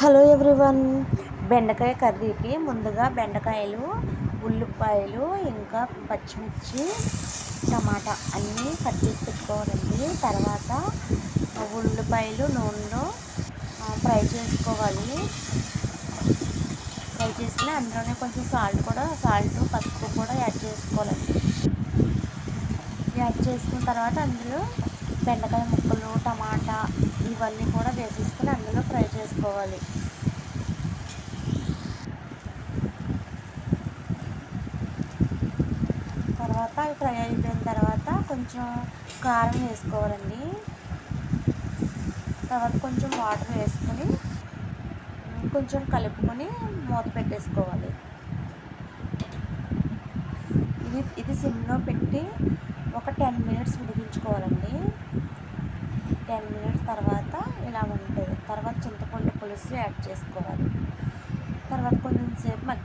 Hello everyone. బెండకాయ కర్రీకి ముందుగా బెండకాయలు ఉల్లిపాయలు ఇంకా పచ్చిమిర్చి టమాటా అన్నీ కట్ చేసి పెట్టుకోవాలండి. తర్వాత ఉల్లిపాయలు నూనెలో ఫ్రై చేసుకోవాలి. ఫ్రై చేసిన అందులోనే కొంచెం సాల్ట్ కూడా సాల్ట్ పసుపు కూడా యాడ్ చేసుకోవాలండి. యాడ్ చేసుకున్న తర్వాత అందులో బెండకాయ ముక్కలు టమాటా ఇవన్నీ కూడా వేసేసుకుని అందులో ఫ్రై చేసుకోవాలి. తర్వాత అవి ఫ్రై అయిపోయిన తర్వాత కొంచెం కారం వేసుకోవాలండి. తర్వాత కొంచెం వాటర్ వేసుకొని కొంచెం కలుపుకొని మూత పెట్టేసుకోవాలి. ఇది ఇది సిమ్లో పెట్టి ఒక టెన్ మినిట్స్ ఉడికించుకోవాలండి. టెన్ మినిట్స్ తర్వాత ఇలా ఉంటుంది. తర్వాత చింతపండు పులుసు యాడ్ చేసుకోవాలి. తర్వాత కొంచెం సేపు మగ్గి